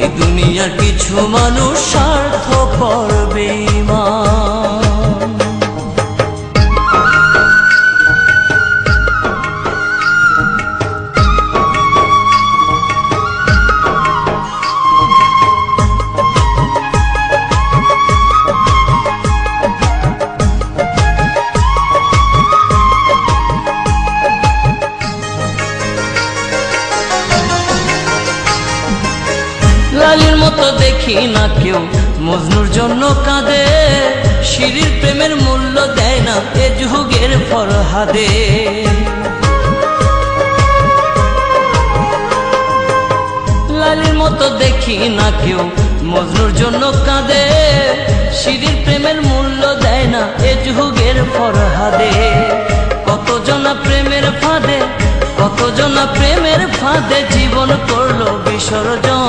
এই দুনিয়ার কিছু মানুষ স্বার্থ করবে লালির মতো দেখি না কেউ। মজনুর জন্য কাঁদে, শিরির প্রেমের মূল্য দেয় না এ যুগের ফরহাদে। লালির মতো দেখি না কেউ, মজনুর জন্য কাঁদে, শিরির প্রেমের মূল্য দেয় না এ যুগের ফরহাদে। কত জনা প্রেমের ফাঁদে কত জনা প্রেমের ফাঁদে জীবন করল বিসর্জন।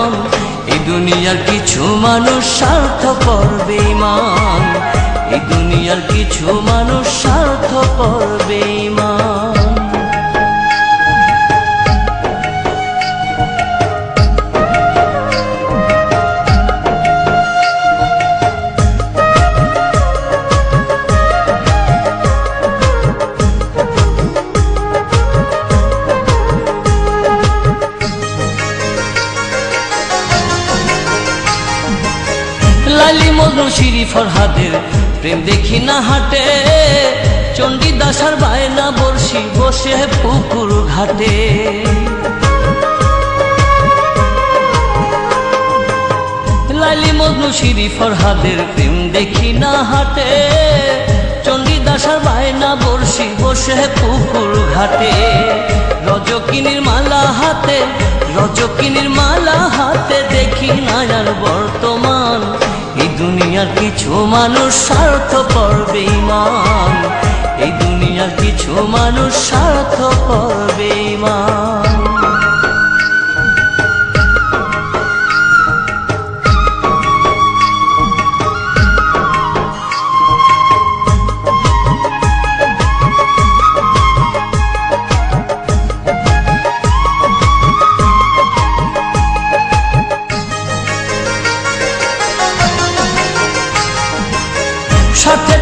দুনিয়ার কিছু মানুষ স্বার্থ করবে মান এই দুনিয়ার কিছু মানুষ স্বার্থ করবে লালি মজনু শিরি ফরহাদের প্রেম দেখি না হাটে। চণ্ডীদাসার বায়না বর্ষি বসে পুকুর ঘাটে। ফরহাদের প্রেম দেখি না হাটে। চণ্ডীদাসার বায়না বর্ষি বসে পুকুর ঘাটে। রজকিনীর মালা হাতে, রজকিনীর মালা কিছু মানুষ স্বার্থ করবে ইমান এই দুনিয়ার কিছু মানুষ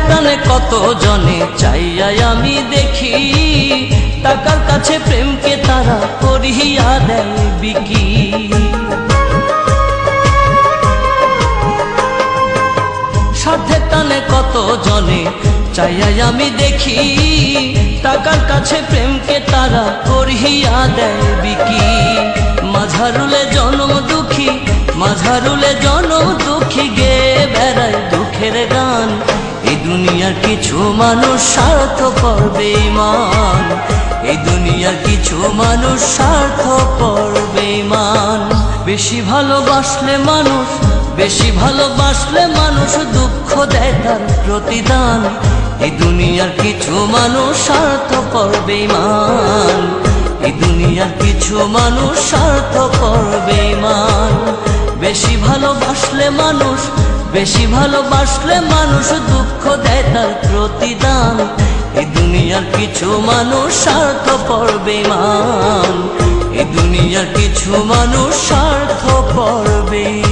স্বার্থের কত জনে চাইয়াই আমি দেখি? টাকার কাছে প্রেমকে তারা করিয়া দেয় বিকি। স্বার্থের টানে কত জনে চাইয়াই আমি দেখি? টাকার কাছে প্রেমকে তারা করিয়া দেয় বিকি। মাঝারুলে জনম দুঃখী, মাঝারুলে জনম দুঃখী গে, বেড়ায় দুঃখের এই দুনিয়ার কিছু মানুষ স্বার্থ করবে ইমান এই দুনিয়ার কিছু মানুষ স্বার্থ করবে ইমান বেশি ভালোবাসলে মানুষ, বেশি ভালোবাসলে মানুষ দুঃখ দেয় তার প্রতিদান। এই দুনিয়ার কিছু মানুষ স্বার্থ করবে ইমান এই দুনিয়ার কিছু মানুষ স্বার্থ করবে ইমান বেশি ভালোবাসলে মানুষ, বেশি ভালোবাসলে মানুষ তার প্রতিদান, এ দুনিয়ার কিছু মানুষ স্বার্থ পড়বে মান এ দুনিয়ার কিছু মানুষ স্বার্থ বেমান